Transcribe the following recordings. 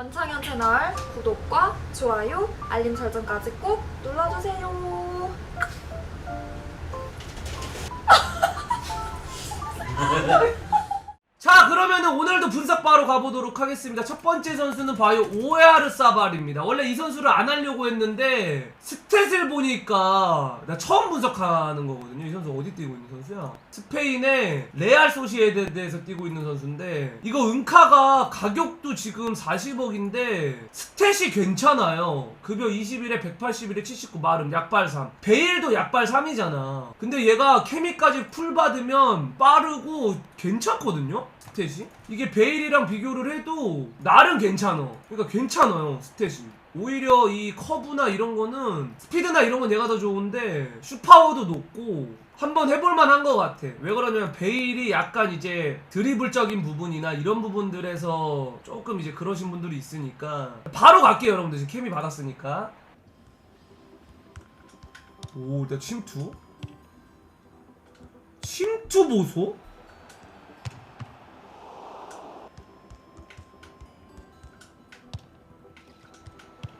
원창현 채널 구독과 좋아요, 알림 설정까지 꼭 눌러주세요. 자 그러면은 오늘도 분석 바로 가보도록 하겠습니다. 첫 번째 선수는 바요 오에아르 사발입니다. 원래 이 선수를 안 하려고 했는데 스탯을 보니까 나 처음 분석하는 거거든요. 이 선수 어디 뛰고 있는 선수야? 스페인의 레알 소시에드에서 뛰고 있는 선수인데 이거 은카가 가격도 지금 40억인데 스탯이 괜찮아요. 급여 21에 181에 79 마름 약발 3 베일도 약발 3이잖아. 근데 얘가 케미까지 풀 받으면 빠르고 괜찮거든요 스탯이? 이게 베일이랑 비교를 해도 나름 괜찮아. 그러니까 괜찮아요 스탯이. 오히려 이 커브나 이런 거는 스피드나 이런 건 내가 더 좋은데 슈파워도 높고 한번 해볼만 한 것 같아. 왜 그러냐면 베일이 약간 이제 드리블적인 부분이나 이런 부분들에서 조금 이제 그러신 분들이 있으니까 바로 갈게요 여러분들. 지금 케미 받았으니까. 오 일단 침투. 침투 보소?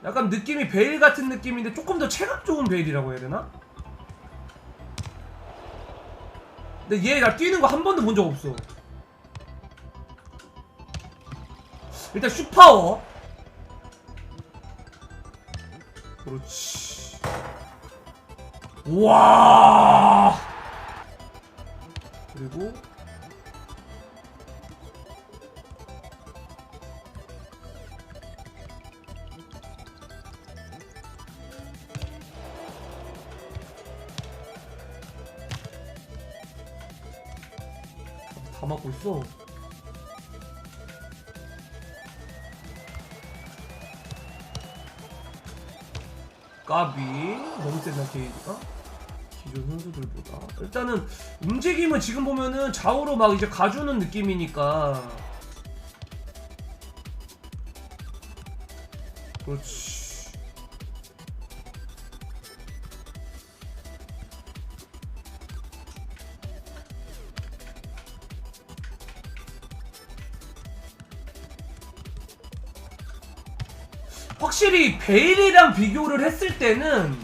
약간 느낌이 베일 같은 느낌인데 조금 더 체감 좋은 베일이라고 해야 되나? 근데 얘 나 뛰는 거 한 번도 본 적 없어. 일단 슈파워. 그렇지. 와. 그리고 다 맞고 있어. 까비. 너무 센다 게이지가. 기존 선수들보다. 일단은 움직임은 지금 보면은 좌우로 막 이제 가주는 느낌이니까. 그렇지 확실히 베일이랑 비교를 했을 때는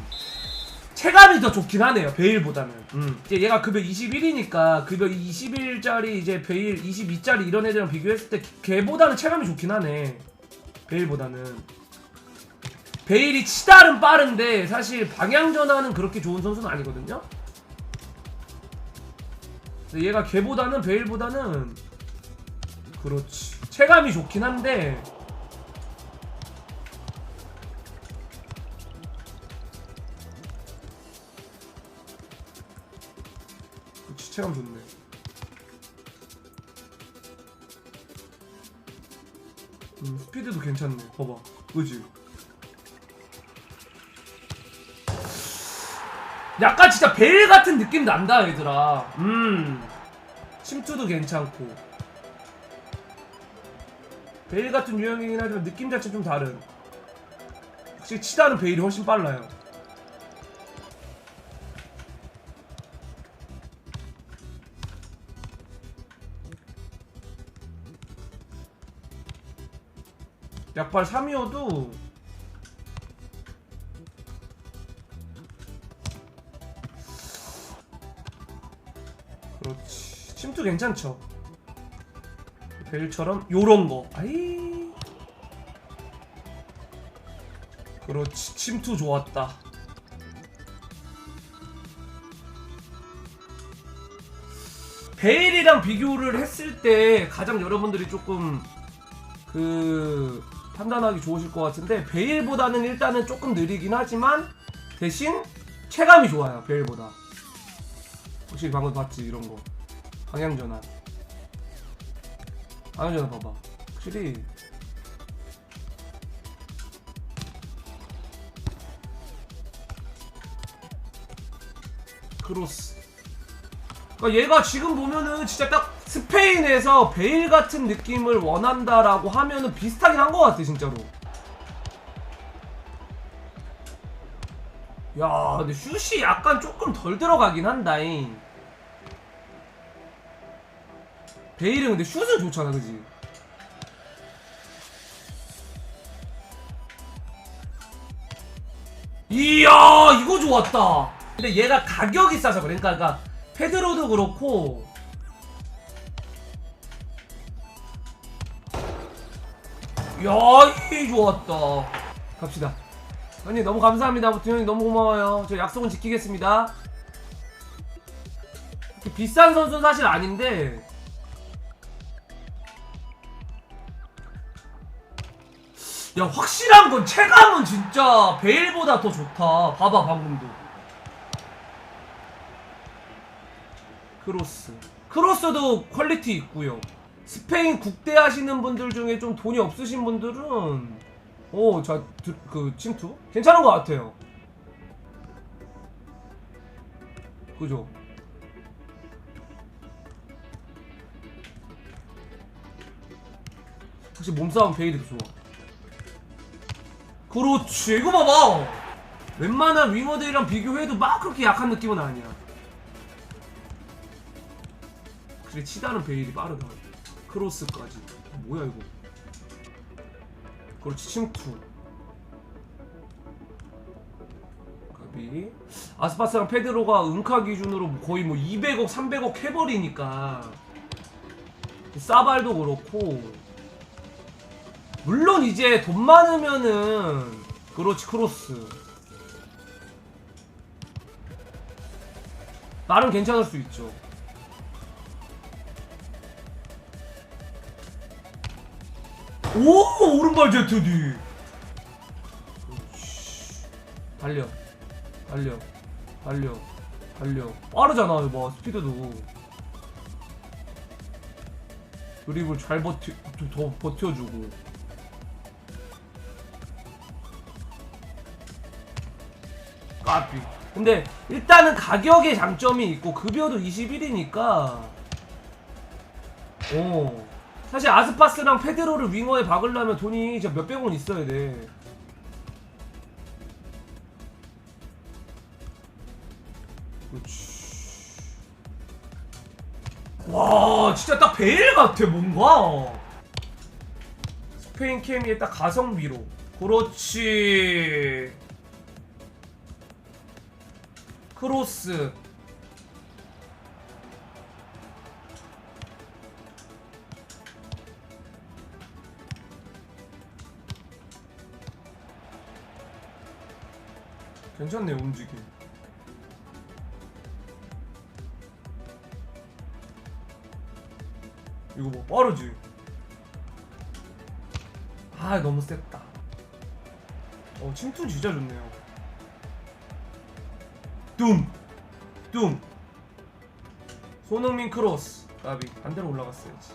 체감이 더 좋긴 하네요 베일보다는. 음. 이제 얘가 급여 21이니까 급여 21짜리 이제 베일 22짜리 이런 애들이랑 비교했을 때 걔보다는 체감이 좋긴 하네 베일보다는. 베일이 치달은 빠른데 사실 방향 전환은 그렇게 좋은 선수는 아니거든요. 얘가 걔보다는 베일보다는 그렇지. 체감이 좋긴 한데 체감 좋네. 음 스피드도 괜찮네. 봐봐. 그지? 약간 진짜 벨 같은 느낌 난다 얘들아. 음. 침투도 괜찮고. 벨 같은 유형이긴 하지만 느낌 자체 좀 다른. 확실히 치다는 베일이 훨씬 빨라요 약발 3이어도 그렇지. 침투 괜찮죠? 벨처럼 요런 거. 아이. 그렇지. 침투 좋았다. 베일이랑 비교를 했을 때 가장 여러분들이 조금 그 판단하기 좋으실 것 같은데 베일보다는 일단은 조금 느리긴 하지만 대신 체감이 좋아요 베일보다. 혹시 방금 봤지 이런 거? 방향 전환. 방향 전환 봐봐. 확실히. 크로스. 그러니까 얘가 지금 보면은 진짜 딱 스페인에서 베일 같은 느낌을 원한다라고 하면은 비슷하긴 한 것 같아 진짜로. 야 근데 슛이 약간 조금 덜 들어가긴 한다잉. 베일은 근데 슛은 좋잖아 그지? 이야 이거 좋았다. 근데 얘가 가격이 싸서 그러니까 그러니까 페드로도 그렇고 야이 좋았다. 갑시다. 형님 너무 감사합니다. 아무튼 형님 너무 고마워요. 저 약속은 지키겠습니다. 비싼 선수는 사실 아닌데. 야 확실한 건 체감은 진짜 베일보다 더 좋다. 봐봐 방금도. 크로스. 크로스도 퀄리티 있고요 스페인 국대 하시는 분들 중에 좀 돈이 없으신 분들은 오자그 침투? 괜찮은 것 같아요. 그죠? 확실히 몸싸움 베일이 더 좋아? 그렇지. 이거 봐봐. 웬만한 윙어들이랑 비교해도 막 그렇게 약한 느낌은 아니야. 그래 치다는 베일이 빠르다 크로스까지. 뭐야 이거? 그렇지 침투. 가비. 아스파스랑 페드로가 은카 기준으로 거의 뭐 200억 300억 해버리니까. 사발도 그렇고. 물론 이제 돈 많으면은 그렇지 크로스. 나름 괜찮을 수 있죠 오 오른발 제트디. 달려 달려 달려 달려. 빠르잖아 이거 봐 스피드도. 드립을 잘 버텨 더 버텨주고. 까비. 근데 일단은 가격의 장점이 있고 급여도 21이니까. 어 사실 아스파스랑 페드로를 윙어에 박으려면 돈이 진짜 몇백 원 있어야 돼. 그렇지. 와 진짜 딱 베일 같아 뭔가 스페인 케미에 딱 가성비로 그렇지 크로스 괜찮네 움직임. 이거 뭐 빠르지? 아 너무 셌다. 어 침투 진짜 좋네요. 뚱! 뚱! 손흥민 크로스! 까비 반대로 올라갔어야지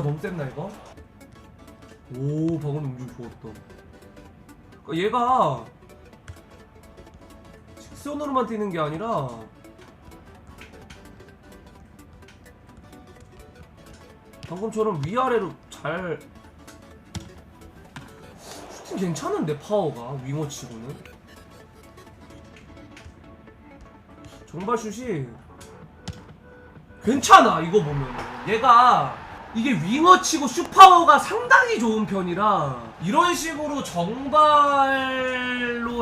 아 너무 셌나 이거? 오 방금 움직임 좋았다. 그러니까 얘가 직선으로만 뛰는 게 아니라 방금처럼 위아래로 잘 슈팅 괜찮은데 파워가? 윙어 치고는? 정발슛이 괜찮아 이거 보면 얘가 이게 윙어 치고 슈파워가 상당히 좋은 편이라 이런 식으로 정발로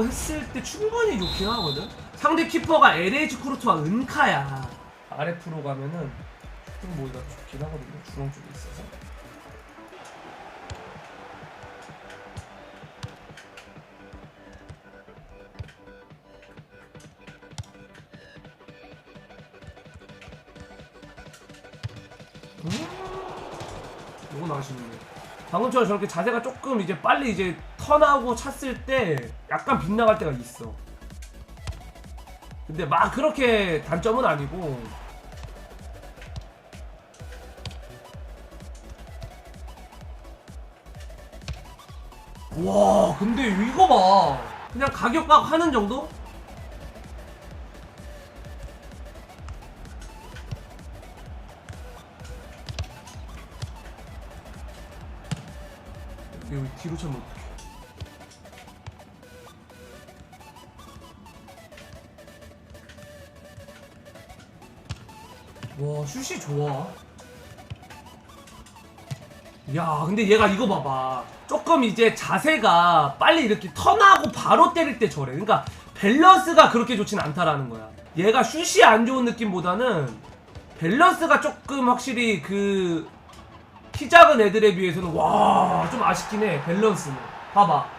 했을 때 충분히 좋긴 하거든. 상대 키퍼가 LH 쿠르트와 은카야. RF로 가면은 슈팅 모이가 좋긴 하거든요. 중앙 쪽에 있어서 방금처럼 저렇게 자세가 조금 이제 빨리 이제 턴하고 찼을 때 약간 빗나갈 때가 있어. 근데 막 그렇게 단점은 아니고 와 근데 이거 봐 그냥 가격각 하는 정도? 뒤로 차면 어떡해 와 슛이 좋아. 야 근데 얘가 이거 봐봐. 조금 이제 자세가 빨리 이렇게 턴하고 바로 때릴 때 저래. 그러니까 밸런스가 그렇게 좋진 않다라는 거야. 얘가 슛이 안 좋은 느낌보다는 밸런스가 조금 확실히 그 키 작은 애들에 비해서는 와 좀 아쉽긴 해 밸런스는 봐봐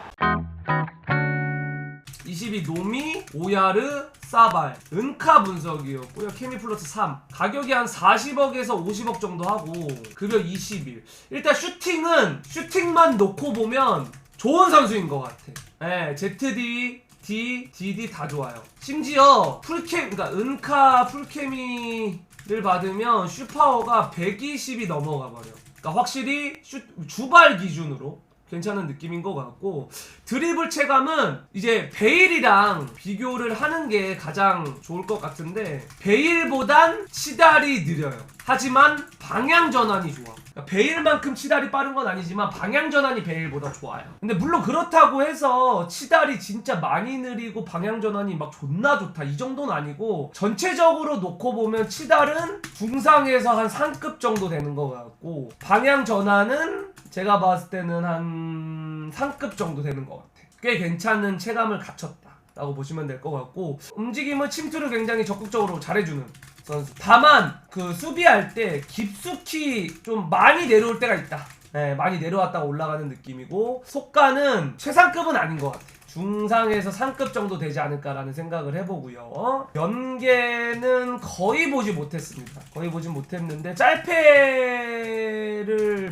22 노미, 오야르, 사발, 은카 분석이었고요. 케미 플러스 3. 가격이 한 40억에서 50억 정도 하고 급여 20일. 일단 슈팅은 슈팅만 놓고 보면 좋은 선수인 것 같아. 예, ZD, D, DD 다 좋아요. 심지어 풀캠, 그러니까 은카 풀케미를 받으면 슈파워가 120이 넘어가 버려. 그러니까 확실히 슈, 주발 기준으로 괜찮은 느낌인 것 같고 드리블 체감은 이제 베일이랑 비교를 하는 게 가장 좋을 것 같은데 베일보단 치달이 느려요. 하지만 방향 전환이 좋아. 그러니까 베일만큼 치달이 빠른 건 아니지만 방향 전환이 베일보다 좋아요. 근데 물론 그렇다고 해서 치달이 진짜 많이 느리고 방향 전환이 막 존나 좋다 이 정도는 아니고 전체적으로 놓고 보면 치달은 중상에서 한 상급 정도 되는 것 같고 방향 전환은 제가 봤을 때는 한 상급 정도 되는 것 같아. 꽤 괜찮은 체감을 갖췄다. 라고 보시면 될 것 같고 움직임은 침투를 굉장히 적극적으로 잘해주는 선수. 다만 그 수비할 때 깊숙이 좀 많이 내려올 때가 있다. 네, 많이 내려왔다가 올라가는 느낌이고 속가는 최상급은 아닌 것 같아. 중상에서 상급 정도 되지 않을까라는 생각을 해보고요. 연계는 거의 보지 못했습니다. 거의 보지 못했는데 짤패를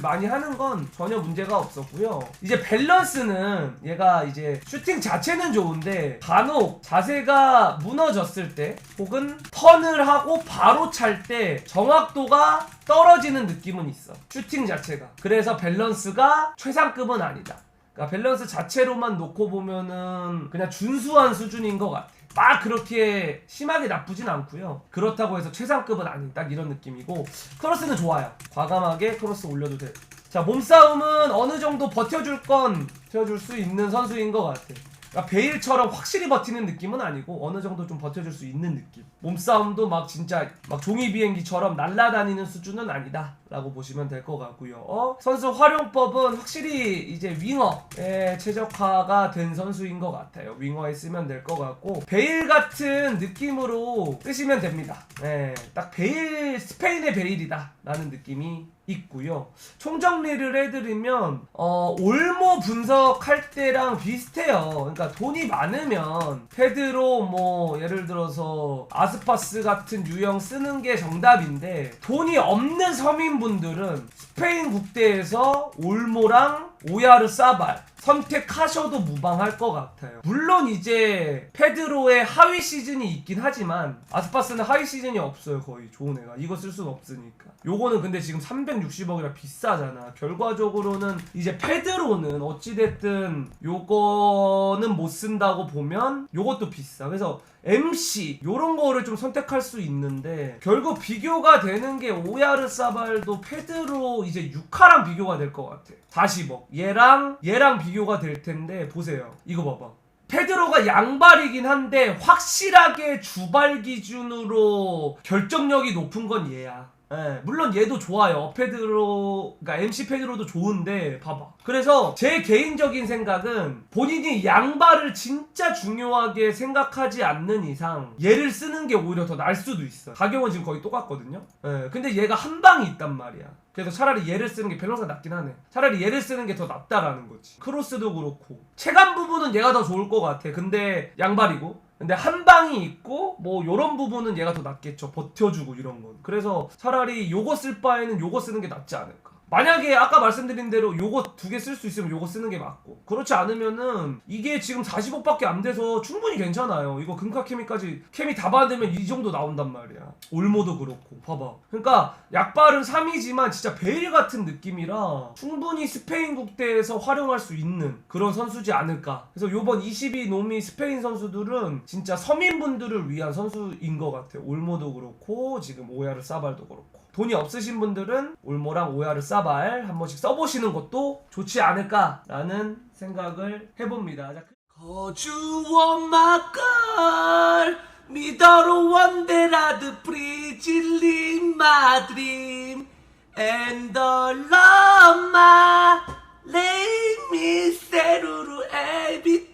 많이 하는 건 전혀 문제가 없었고요. 이제 밸런스는 얘가 이제 슈팅 자체는 좋은데 간혹 자세가 무너졌을 때 혹은 턴을 하고 바로 찰 때 정확도가 떨어지는 느낌은 있어. 슈팅 자체가. 그래서 밸런스가 최상급은 아니다. 그러니까 밸런스 자체로만 놓고 보면은 그냥 준수한 수준인 것 같아. 막 그렇게 심하게 나쁘진 않고요. 그렇다고 해서 최상급은 아닌 딱 이런 느낌이고 크로스는 좋아요. 과감하게 크로스 올려도 돼. 자 몸싸움은 어느 정도 버텨줄 건 버텨줄 수 있는 선수인 것 같아. 그러니까 베일처럼 확실히 버티는 느낌은 아니고 어느 정도 좀 버텨줄 수 있는 느낌. 몸싸움도 막 진짜 막 종이 비행기처럼 날아다니는 수준은 아니다라고 보시면 될 것 같고요. 어? 선수 활용법은 확실히 이제 윙어에 최적화가 된 선수인 것 같아요. 윙어에 쓰면 될 것 같고 베일 같은 느낌으로 쓰시면 됩니다. 네, 딱 베일 스페인의 베일이다라는 느낌이 있고요. 총정리를 해드리면 어, 올모 분석할 때랑 비슷해요. 그러니까 돈이 많으면 페드로 뭐 예를 들어서 아스파스 같은 유형 쓰는 게 정답인데 돈이 없는 서민분들은 스페인 국대에서 올모랑 오야르 사발 선택하셔도 무방할 것 같아요. 물론 이제 페드로의 하위 시즌이 있긴 하지만 아스파스는 하위 시즌이 없어요 거의 좋은 애가 이거 쓸 수는 없으니까. 요거는 근데 지금 360억이라 비싸잖아. 결과적으로는 이제 페드로는 어찌됐든 요거는 못 쓴다고 보면 요것도 비싸. 그래서 MC 요런 거를 좀 선택할 수 있는데 결국 비교가 되는 게 오야르 사발도 페드로 이제 6화랑 비교가 될 것 같아. 40억. 얘랑 얘랑 비 교가 될 텐데 보세요. 이거 봐봐. 페드로가 양발이긴 한데 확실하게 주발 기준으로 결정력이 높은 건 얘야. 예, 물론 얘도 좋아요. 페드로, 그러니까 MC 페드로도 좋은데 봐봐. 그래서 제 개인적인 생각은 본인이 양발을 진짜 중요하게 생각하지 않는 이상 얘를 쓰는 게 오히려 더 나을 수도 있어. 가격은 지금 거의 똑같거든요. 예, 근데 얘가 한 방이 있단 말이야. 그래서 차라리 얘를 쓰는 게 밸런스가 낫긴 하네. 차라리 얘를 쓰는 게 더 낫다라는 거지. 크로스도 그렇고. 체감 부분은 얘가 더 좋을 것 같아. 근데 양발이고. 근데 한 방이 있고 뭐 요런 부분은 얘가 더 낫겠죠. 버텨주고 이런 건. 그래서 차라리 요거 쓸 바에는 요거 쓰는 게 낫지 않을까. 만약에 아까 말씀드린 대로 요거 두 개 쓸 수 있으면 요거 쓰는 게 맞고. 그렇지 않으면은 이게 지금 40억밖에 안 돼서 충분히 괜찮아요. 이거 금카 케미까지 케미 다 받으면 이 정도 나온단 말이야. 올모도 그렇고. 봐봐. 그러니까 약발은 3이지만 진짜 베일 같은 느낌이라 충분히 스페인 국대에서 활용할 수 있는 그런 선수지 않을까. 그래서 요번 22 노미 스페인 선수들은 진짜 서민분들을 위한 선수인 것 같아요. 올모도 그렇고 지금 오야르 사발도 그렇고 돈이 없으신 분들은 올모랑 오야르 사발 한 번씩 써보시는 것도 좋지 않을까라는 생각을 해봅니다. 자, 거주원 막걸 미더로 원데라드 love my lay me 세루루 every